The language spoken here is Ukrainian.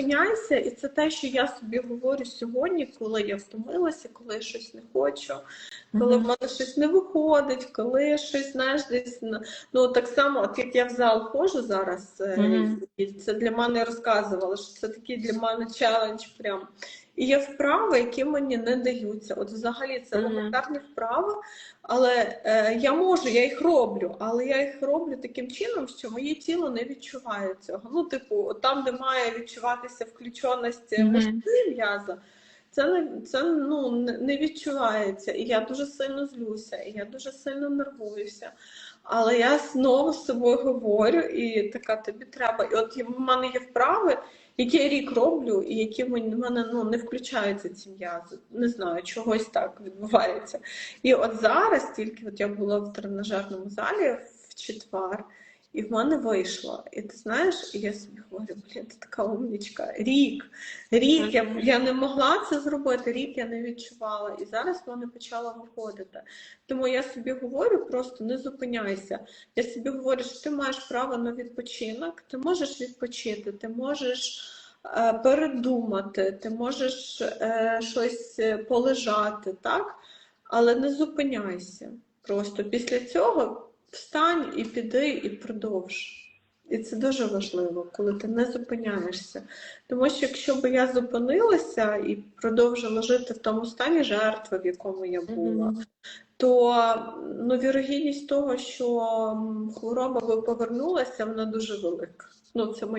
зупиняйся, і це те, що я собі говорю сьогодні, коли я втомилася, коли я щось не хочу, коли в мене щось не виходить, коли я щось знаєш десь ну так само, от як я в зал ходжу зараз, і це для мене розказувала, що це такий для мене челендж прям. І є вправи, які мені не даються. От взагалі це елементарні mm -hmm. вправи, але е, я можу, я їх роблю, але я їх роблю таким чином, що моє тіло не відчуває цього. Ну, типу, там, де має відчуватися включеності mm -hmm. м'яза, це не це ну не відчувається. І я дуже сильно злюся, і я дуже сильно нервуюся. Але я знову з собою говорю, і така тобі треба. І от в мене є вправи, які я рік роблю, і які в мене, ну не включаються ці м'язи. Не знаю, чогось так відбувається. І от зараз тільки от я була в тренажерному залі в четвер, і в мене вийшло. І ти знаєш, і я собі говорю, блін, ти така умнічка. Рік, рік я, я не могла це зробити, рік я не відчувала. І зараз в мене почало виходити. Тому я собі говорю, просто не зупиняйся. Я собі говорю, що ти маєш право на відпочинок, ти можеш відпочити, ти можеш е, передумати, ти можеш е, щось е, полежати, так? Але не зупиняйся. Просто після цього встань і піди, і продовж. І це дуже важливо, коли ти не зупиняєшся. Тому що якщо б я зупинилася і продовжила жити в тому стані жертви, в якому я була, то ну, вірогідність того, що хвороба би повернулася, вона дуже велика. Ну, це